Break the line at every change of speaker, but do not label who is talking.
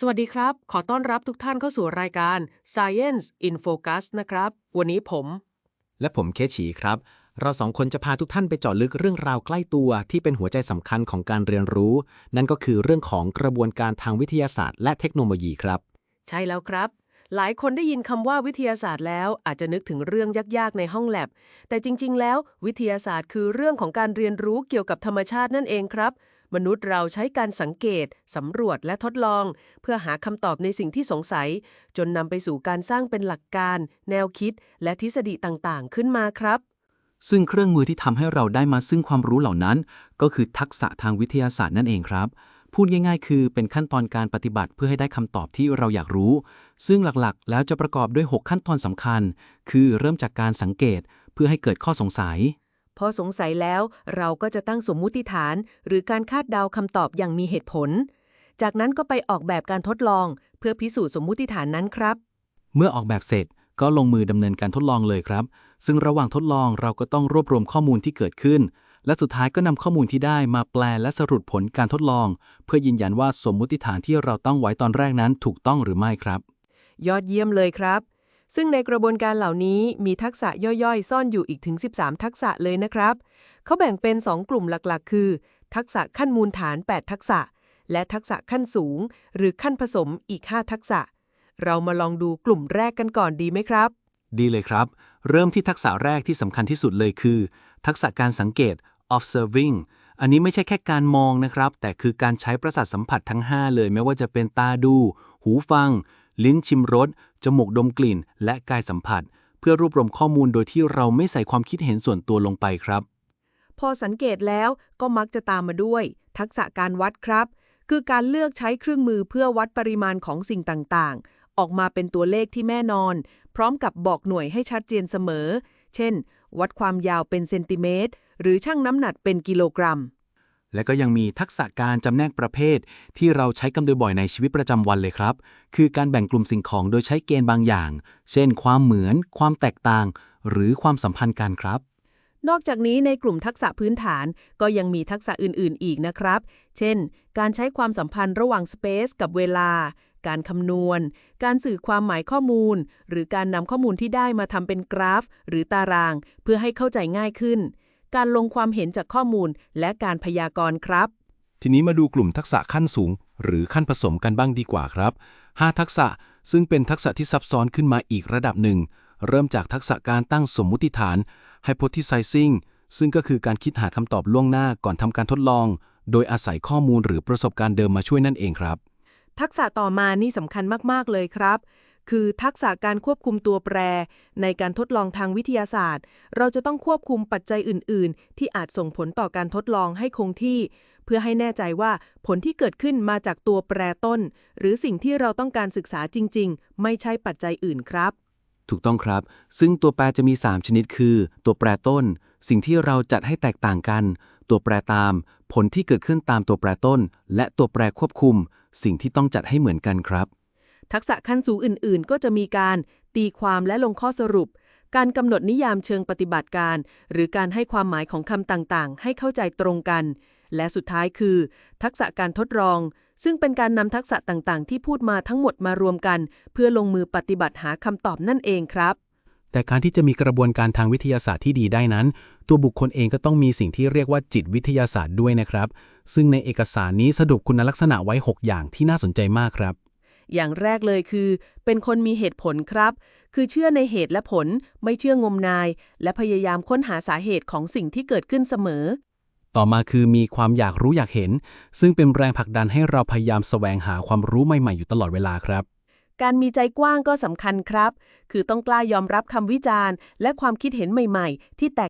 สวัสดีครับ ขอต้อนรับทุกท่านเข้าสู่รายการ Science in Focus นะครับ วันนี้ผม
และผมเคฉีครับ เราสองคนจะพาทุกท่านไปเจาะลึกเรื่องราวใกล้ตัวที่เป็นหัวใจสำคัญของการเรียนรู้ นั่นก็คือเรื่องของกระบวนการทางวิทยาศาสตร์ และเทคโนโลยีครับ
ใช่แล้วครับ หลายคนได้ยินคำว่าวิทยาศาสตร์แล้วอาจจะนึกถึงเรื่องยากๆในห้องแลบ แต่จริง ๆ แล้ว วิทยาศาสตร์คือเรื่องของการเรียนรู้เกี่ยวกับธรรมชาตินั่นเองครับ มนุษย์เราใช้การสังเกต สำรวจและทดลอง เพื่อหาคำตอบในสิ่งที่สงสัย จนนำไปสู่การสร้างเป็นหลักการ แนวคิด และทฤษฎีต่างๆ ขึ้นมาครับ
ซึ่งเครื่องมือที่ทำให้เราได้มาซึ่งความรู้เหล่านั้น ก็คือทักษะทางวิทยาศาสตร์นั่นเองครับ พูดง่ายๆ คือเป็นขั้นตอนการปฏิบัติเพื่อให้ได้คำตอบที่เราอยากรู้ ซึ่งหลักๆ แล้วจะประกอบด้วย 6 ขั้นตอนสำคัญ คือเริ่มจากการสังเกต เพื่อให้เกิดข้อสงสัย
พอสงสัยแล้วเราก็จะตั้งสมมุติฐาน หรือการคาดเดาคำตอบอย่างมีเหตุผล จากนั้นก็ไปออกแบบการทดลอง เพื่อพิสูจน์สมมุติฐานนั้นครับ
เมื่อออกแบบเสร็จก็ลงมือดำเนินการทดลองเลยครับ ซึ่งระหว่างทดลองเราก็ต้องรวบรวมข้อมูลที่เกิดขึ้น และสุดท้ายก็นำข้อมูลที่ได้มาแปลและสรุปผลการทดลอง เพื่อยืนยันว่าสมมุติฐานที่เราต้องไว้ตอนแรกนั้นถูกต้องหรือไม่ครับ
ยอดเยี่ยมเลยครับ ซึ่งในกระบวนการเหล่านี้มีทักษะย่อยๆ ซ่อนอยู่อีกถึง 13 ทักษะเลยนะครับ เขาแบ่งเป็น 2 กลุ่มหลักๆ คือ ทักษะขั้นมูลฐาน 8 ทักษะ และทักษะขั้นสูง หรือขั้นผสมอีก 5 ทักษะ เรามาลองดูกลุ่มแรกกันก่อนดีไหมครับ
ดีเลยครับ เริ่มที่ทักษะแรกที่สำคัญที่สุดเลยคือ ทักษะการสังเกต observing อันนี้ไม่ใช่แค่การมองนะครับ แต่คือการใช้ประสาทสัมผัสทั้ง 5 เลย ไม่ว่าจะเป็นตาดู หูฟัง ลิ้นชิมรส จมูกดมกลิ่น และกายสัมผัส เพื่อรวบรวมข้อมูลโดยที่เราไม่ใส่ความคิดเห็นส่วนตัวลงไปครับ
พอสังเกตแล้วก็มักจะตามมาด้วย ทักษะการวัดครับ คือการเลือกใช้เครื่องมือเพื่อวัดปริมาณของสิ่งต่างๆ ออกมาเป็นตัวเลขที่แม่นอน พร้อมกับบอกหน่วยให้ชัดเจนเสมอ เช่น วัดความยาวเป็นเซนติเมตร หรือชั่งน้ำหนักเป็นกิโลกรัม
และก็ยังมีทักษะการจำแนกประเภท ที่เราใช้กันโดยบ่อยในชีวิตประจำวันเลยครับ คือการแบ่งกลุ่มสิ่งของโดยใช้เกณฑ์บางอย่าง เช่น ความเหมือน ความแตกต่าง หรือความสัมพันธ์กันครับ
นอกจากนี้ในกลุ่มทักษะพื้นฐานก็ยังมีทักษะอื่น ๆ อีกนะครับ เช่น การใช้ความสัมพันธ์ระหว่างสเปซกับเวลา การคำนวณ การสื่อความหมายข้อมูล หรือการนำข้อมูลที่ได้มาทำเป็นกราฟ หรือตาราง เพื่อให้เข้าใจง่ายขึ้น การลงความเห็นจากข้อมูล และการพยากรณ์ครับ
ทีนี้มาดูกลุ่มทักษะขั้นสูง หรือขั้นผสมกันบ้างดีกว่าครับ 5 ทักษะซึ่งเป็นทักษะที่ซับซ้อนขึ้นมาอีกระดับหนึ่ง เริ่มจากทักษะการตั้งสมมุติฐาน hypothesizing ซึ่งก็คือการคิดหาคำตอบล่วงหน้าก่อนทำการทดลอง โดยอาศัยข้อมูลหรือประสบการณ์เดิมมาช่วยนั่นเองครับ
ทักษะต่อมานี่สำคัญมาก ๆ เลยครับ คือทักษะการควบคุมตัวแปร ในการทดลองทางวิทยาศาสตร์ เราจะต้องควบคุมปัจจัยอื่น ๆ ที่อาจส่งผลต่อการทดลองให้คงที่ เพื่อให้แน่ใจว่าผลที่เกิดขึ้นมาจากตัวแปรต้น หรือสิ่งที่เราต้องการศึกษาจริง ๆ ไม่ใช่ปัจจัยอื่นครับ
ถูกต้องครับ ซึ่งตัวแปรจะมี 3 ชนิดคือ ตัวแปรต้น สิ่งที่เราจัดให้แตกต่างกัน ตัวแปรตาม ผลที่เกิดขึ้นตามตัวแปรต้น และตัวแปรควบคุม สิ่งที่ต้องจัดให้เหมือนกันครับ
ทักษะขั้นสูงอื่นๆ ก็จะมีการตีความและลงข้อสรุป การกำหนดนิยามเชิงปฏิบัติการ หรือการให้ความหมายของคำต่างๆ ให้เข้าใจตรงกัน และสุดท้ายคือ ทักษะการทดลอง ซึ่งเป็นการนำทักษะต่างๆ ที่พูดมาทั้งหมดมารวมกัน เพื่อลงมือปฏิบัติหาคำตอบนั่นเองครับ
แต่การที่จะมีกระบวนการทางวิทยาศาสตร์ที่ดีได้นั้น ตัวบุคคลเองก็ต้องมีสิ่งที่เรียกว่าจิตวิทยาศาสตร์ด้วยนะครับ ซึ่งในเอกสารนี้สรุปคุณลักษณะไว้ 6 อย่างที่น่าสนใจมากครับ
อย่างแรกเลยคือ เป็นคนมีเหตุผลครับ คือเชื่อในเหตุและผล ไม่เชื่องมงาย และพยายามค้นหาสาเหตุของสิ่งที่เกิดขึ้นเสมอ
ต่อมาคือมีความอยากรู้อยากเห็น ซึ่งเป็นแรงผลักดันให้เราพยายามแสวงหาความรู้ใหม่ๆอยู่ตลอดเวลาครับ
การมีใจกว้างก็สำคัญครับ คือต้องกล้ายอมรับคำวิจารณ์ และความคิดเห็นใหม่ ๆ ที่แตก